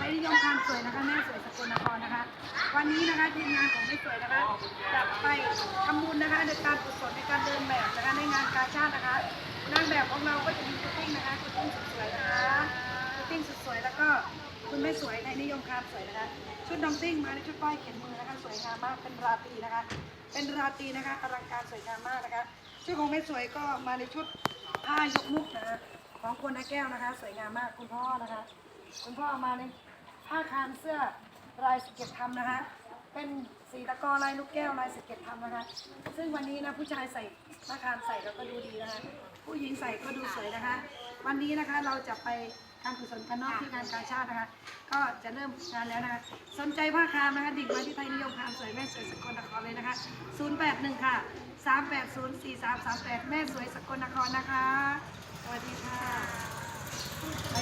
ทยนิยมความสวยนะคะแม่สวยสกลนครนะคะ วันนี้นะคะทีมงานของแม่สวยนะคะจะไปทำบุญนะคะในการกุศลในการเดินแบบนะคะในงานกาชาตินะคะนางแบบของเราก็จะมีคุณติ้งนะคะคุณติ้งสวยนะคะติ้งสุดสวยแล้วก็คุณแม่สวยในนิยมความสวยนะคะ ชุดน้องติ้งมาในชุดป้ายเขียนมือนะคะสวยงามมากเป็นราตรีนะคะ เป็นราตรีนะคะอลังการสวยงามมากนะคะชุดของแม่สวยก็มาในชุดผ้ายกมุกนะคะของคนนาแก้วนะคะ สวยงามมากคุณพ่อนะคะ คุณพ่อามาในผ้าคามเสื้อลายสเก็ตทำนะคะ เป็นสีตะกอลายลูกแก้วลายสเก็ตทำนะคะ ซึ่งวันนี้นะผู้ชายใส่ผ้าคามใส่แล้วก็ดูดีนะคะ ผู้หญิงใส่ก็ดูสวยนะคะ วันนี้นะคะเราจะไปการกุศลกันนอกที่งานกาชาตินะคะ ก็จะเริ่มงานแล้วนะคะ สนใจผ้าคามนะคะดิ่งมาที่ไทยนิยมคามสวยแม่สวยสกลนครเลยนะคะ 081 ค่ะ 380 4338 แม่สวยสกลนครนะคะสวัสดีค่ะ